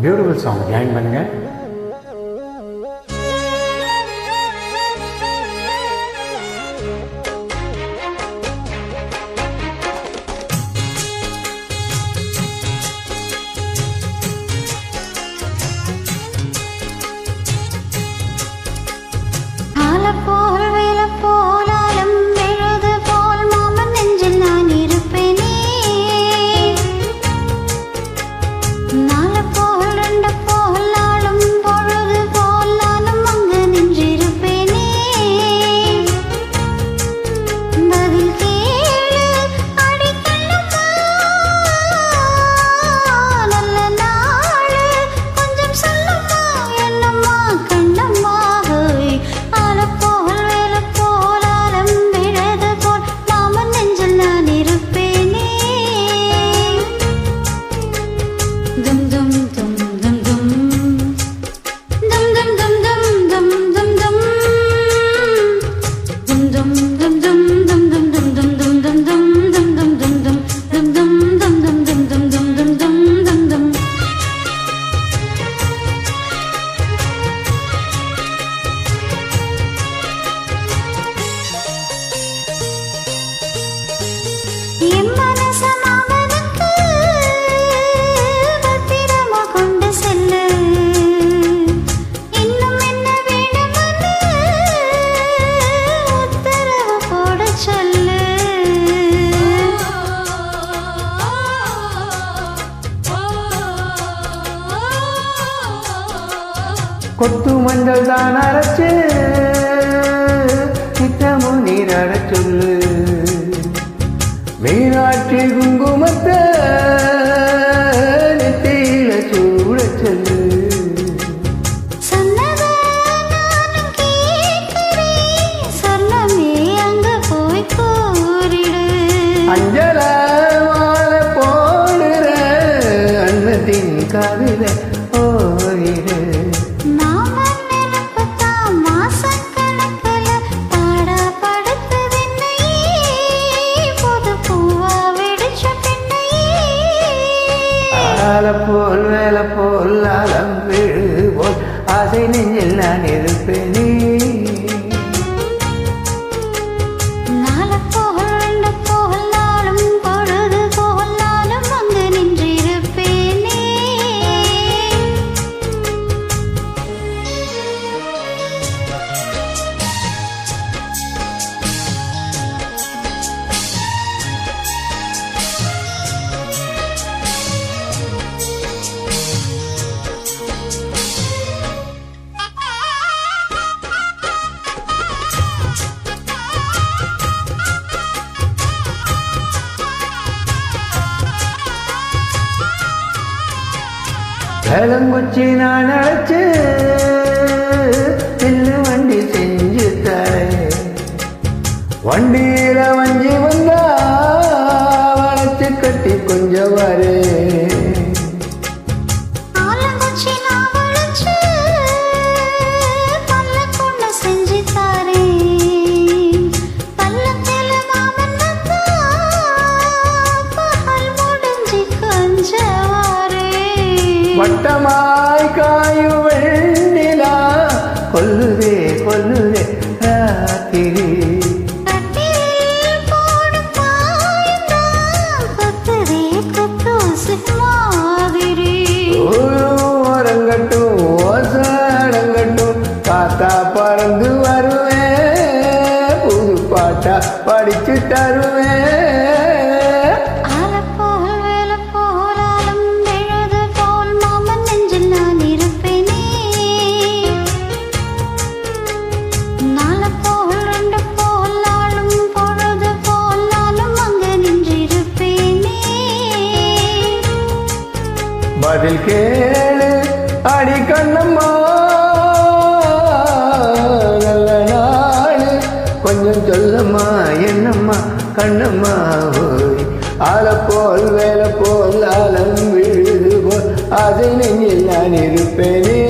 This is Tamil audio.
பியூட்டிஃபுல் சாங் ஜாயின் பண்ணுங்கள் போல் கொத்து மஞ்சள் தான் அரைச்சு சித்தமும் நீர் அரைச்சொல்லு. மீனாட்சி குங்குமத்தை நெத்தியில சூட சொல்லு. அஞ்சல வாழ போடுற அன்னத்தின் கவிதை. மேல போல் அலம் கலங்குச்சி நான் அழைச்சு கூட்டமாய் காயும் வெண்ணிலா கொல்லுவே கொல்லுவே ராத்திரி. ஓரங்கட்டும் ஓசடங்கட்டும் காத்தா பறந்து வருவேன் புது பாட்டா படிச்சு தருவேன் பதில் கேளு அடி கண்ணம்மா. நல்ல நாள். கொஞ்சம் சொல்லம்மா என்னம்மா கண்ணம்மா ஓய். ஆளை போல் வேலை போல் ஆலம் விழுது போல். அதை நெஞ்சில் நான் இருப்பேனே.